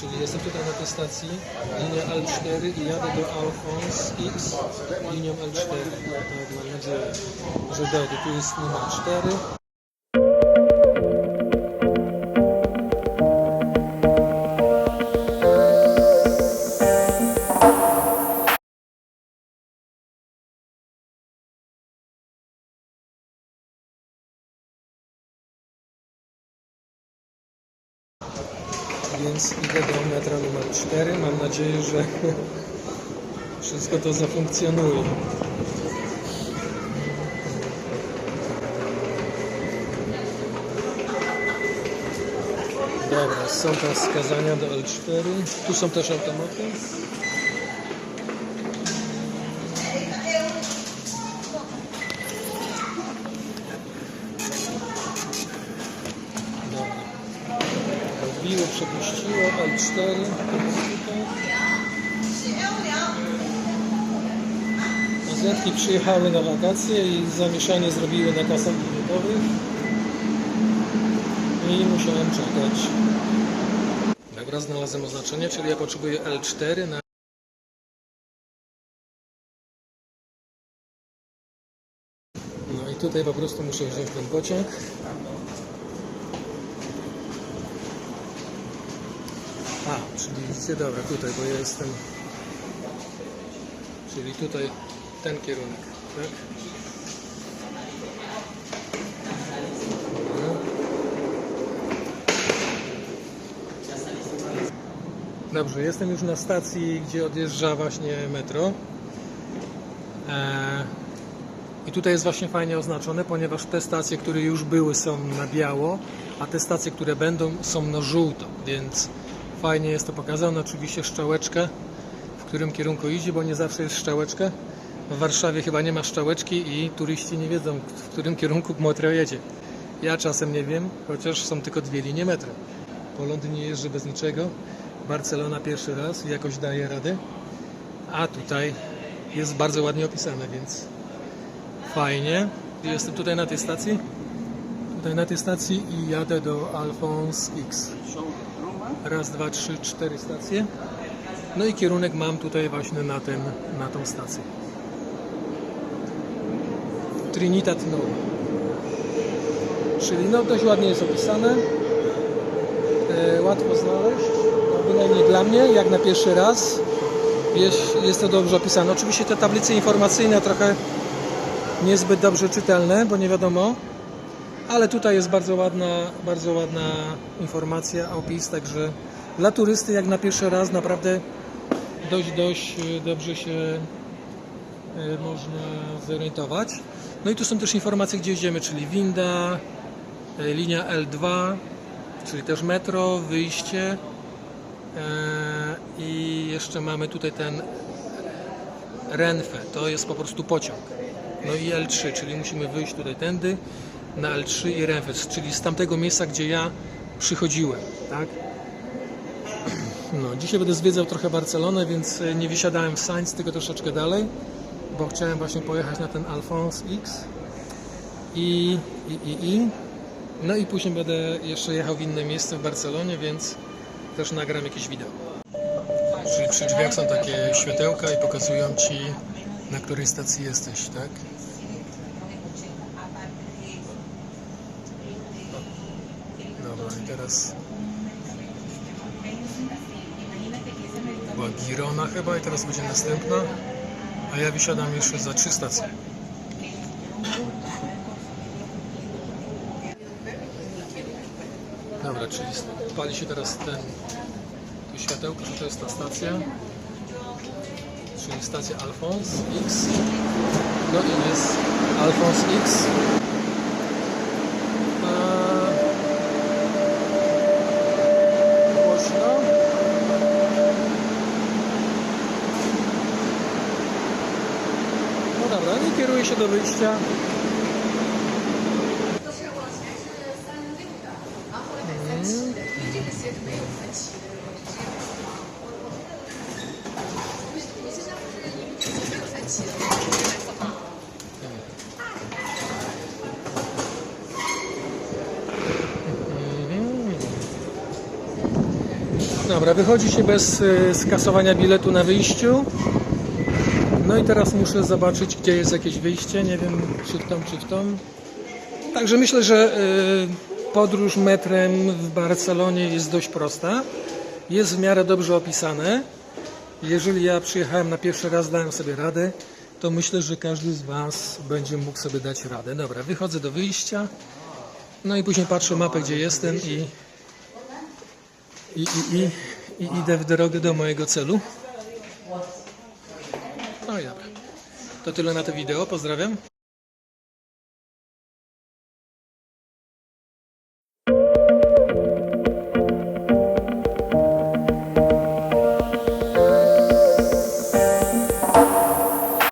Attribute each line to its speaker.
Speaker 1: Czyli jestem tutaj na tej stacji, linia L4 i jadę do Alphons X linią L4. Tak, mam nadzieję, że dojdę. Tu jest numer 4. Więc idę do metra numer 4. Mam nadzieję, że wszystko to zafunkcjonuje. Dobra, są tam wskazania do L4. Tu są też automaty. Odbiło, przepuściło, L4. Tutaj. Azjatki przyjechały na wakacje i zamieszanie zrobiły na kasach biletowych. I musiałem czekać. Dobra, znalazłem oznaczenie, czyli ja potrzebuję L4 na No i tutaj po prostu muszę wziąć ten pociąg. A, czyli widzicie, dobra, tutaj, bo ja jestem... Czyli tutaj ten kierunek, tak? Dobrze, jestem już na stacji, gdzie odjeżdża właśnie metro. Eee, I tutaj jest właśnie fajnie oznaczone, ponieważ te stacje, które już były, są na biało, a te stacje, które będą, są na żółto, więc fajnie jest to pokazane. Oczywiście szczałeczkę, w którym kierunku idzie, bo nie zawsze jest szczałeczka. W Warszawie chyba nie ma szczałeczki i turyści nie wiedzą, w którym kierunku metro jedzie. Ja czasem nie wiem, chociaż są tylko dwie linie metra. Po Londynie jeżdżę bez niczego. Barcelona pierwszy raz jakoś daje radę. A tutaj jest bardzo ładnie opisane, więc fajnie. Jestem tutaj na tej stacji. Tutaj na tej stacji i jadę do Alphonse X. Raz, dwa, trzy, cztery stacje. No i kierunek mam tutaj właśnie na, ten, na tą stację. Trinidad No. Czyli no dość ładnie jest opisane. E, łatwo znaleźć. No, dla mnie, jak na pierwszy raz. Jest, jest to dobrze opisane. Oczywiście te tablice informacyjne trochę niezbyt dobrze czytelne, bo nie wiadomo. Ale tutaj jest bardzo ładna, bardzo ładna informacja, opis, także dla turysty jak na pierwszy raz naprawdę dość, dość e, dobrze się e, można zorientować. No i tu są też informacje, gdzie jedziemy, czyli winda, e, linia L2, czyli też metro, wyjście i jeszcze mamy tutaj ten Renfe, to jest po prostu pociąg. No i L3, czyli musimy wyjść tutaj tędy na L3 i Renfe, czyli z tamtego miejsca, gdzie ja przychodziłem, tak? No, dzisiaj będę zwiedzał trochę Barcelonę, więc e, nie wysiadałem w Sainz, tylko troszeczkę dalej, bo chciałem właśnie pojechać na ten Alphonse X i, i, i, i no i później będę jeszcze jechał w inne miejsce w Barcelonie, więc też nagram jakieś wideo. Czyli przy drzwiach są takie światełka i pokazują Ci, na której stacji jesteś, tak? Dobra, i teraz była Girona chyba i teraz będzie następna, a ja wysiadam jeszcze za trzy stacje. Dobra, czyli pali się teraz ten tu światełko, że to jest ta stacja, czyli stacja Alphonse X. No i jest Alphonse X. Dobra, nie kieruję się do wyjścia. Hmm. Dobra, wychodzi się bez y, skasowania biletu na wyjściu. No i teraz muszę zobaczyć, gdzie jest jakieś wyjście. Nie wiem, czy w tą, czy w tą. Także myślę, że y, podróż metrem w Barcelonie jest dość prosta. Jest w miarę dobrze opisane. Jeżeli ja przyjechałem na pierwszy raz, dałem sobie radę, to myślę, że każdy z Was będzie mógł sobie dać radę. Dobra, wychodzę do wyjścia. No i później patrzę mapę, gdzie jestem i, i, i, i, i idę w drogę do mojego celu. No dobra. To tyle na to wideo. Pozdrawiam.